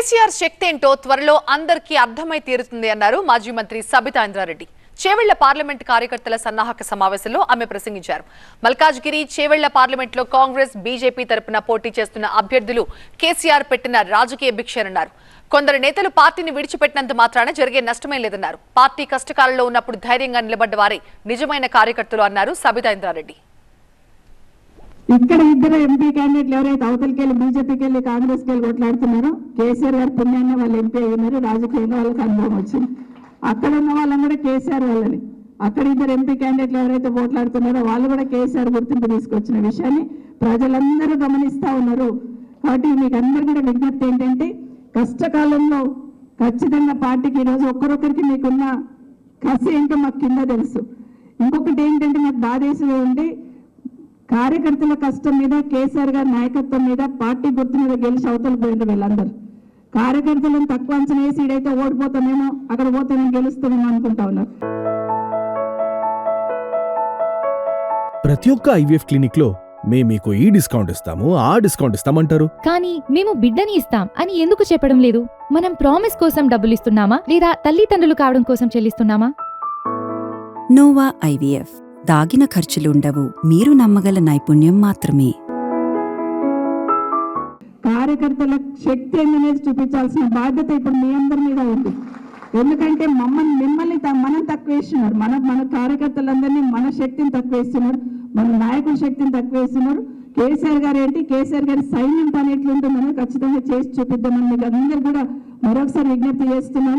కేసీఆర్ శక్తి ఏంటో త్వరలో అందరికీ అర్థమై తీరుతుంది అన్నారు మాజీ మంత్రి సబితా ఇంద్రారెడ్డి. చేవెళ్ళ పార్లమెంట్ కార్యకర్తల సన్నాహక సమావేశంలో ఆమె ప్రసంగించారు. మల్కాజ్గిరి చేవెళ్ళ పార్లమెంట్లో కాంగ్రెస్ బీజేపీ తరపున పోటీ చేస్తున్న అభ్యర్థులు కేసీఆర్ పెట్టిన రాజకీయ భిక్షనన్నారు కొందరు నేతలు పార్టీని విడిచిపెట్టినంత మాత్రాన జరిగే నష్టమే లేదన్నారు. పార్టీ కష్టకాలంలో ఉన్నప్పుడు ధైర్యంగా నిలబడ్డ వారే నిజమైన కార్యకర్తలు అన్నారు సబితా ఇంద్రారెడ్డి. ఇక్కడ ఇద్దరు ఎంపీ క్యాండిడేట్లు ఎవరైతే అవతలకి వెళ్ళి బీజేపీకి వెళ్ళి కాంగ్రెస్కి వెళ్ళి కొట్లాడుతున్నారో కేసీఆర్ గారు పుణ్యాన్ని వాళ్ళు ఎంపీ అయినారు రాజకీయంగా వాళ్ళకి అనుభవం వచ్చింది. అక్కడ ఉన్న వాళ్ళని కూడా కేసీఆర్ వాళ్ళని. అక్కడ ఇద్దరు ఎంపీ క్యాండిడేట్లు ఎవరైతే పోట్లాడుతున్నారో వాళ్ళు కూడా కేసీఆర్ గుర్తింపు తీసుకొచ్చిన విషయాన్ని ప్రజలందరూ గమనిస్తూ ఉన్నారు. కాబట్టి మీకు అందరు కూడా విజ్ఞప్తి ఏంటంటే కష్టకాలంలో ఖచ్చితంగా పార్టీకి ఈరోజు ఒక్కరొక్కరికి మీకున్న కసి ఏంటో మాకు కింద తెలుసు. ఇంకొకటి ఏంటంటే నాకు బాధేసి ఉండి కార్యకర్తల కష్టం మీద కేసీఆర్ గారి నాయకత్వం మీద పార్టీ గుర్తు మీద గెలిచి అవతల పోయిండ్రు వీళ్ళందరూ. కార్యకర్తలను తక్కువ అంచనా వేసి ఈడైతే ఓడిపోతామేమో అక్కడ పోతే నేను గెలుస్తామేమో అనుకుంటా ఉన్నారు. ప్రతి ఒక్క ఐవీఎఫ్ క్లినిక్లో మేము మీకు ఈ డిస్కౌంట్ ఇస్తాము ఆ డిస్కౌంట్ ఇస్తామంటారు. కానీ మేము బిడ్డని ఇస్తాం అని ఎందుకు చెప్పడం లేదు? మనం ప్రామిస్ కోసం డబ్బులు ఇస్తున్నామా? లేదా తల్లిదండ్రులు కావడం కోసం చెల్లిస్తున్నామా? నోవా ఐవీఎఫ్ దాగిన ఖర్చులుండవు. మీరు నమ్మగల నైపుణ్యం మాత్రమే. కార్యకర్తల శక్తి అనేది చూపించాల్సిన బాధ్యత ఇప్పుడు మీ అందరి మీద ఉంది. ఎందుకంటే మమ్మల్ని మిమ్మల్ని మనం తక్కువ వేస్తున్నారు. మన మన కార్యకర్తలందరినీ మన శక్తిని తక్కువ వేస్తున్నారు. మన నాయకుల శక్తిని తక్కువ వేస్తున్నారు. కేసీఆర్ గారు ఏంటి? కేసీఆర్ గారి సైన్యం పని ఎట్లుంటుందని ఖచ్చితంగా చేసి చూపిద్దామని మీకు అందరూ కూడా మరొకసారి విజ్ఞప్తి చేస్తున్నాను.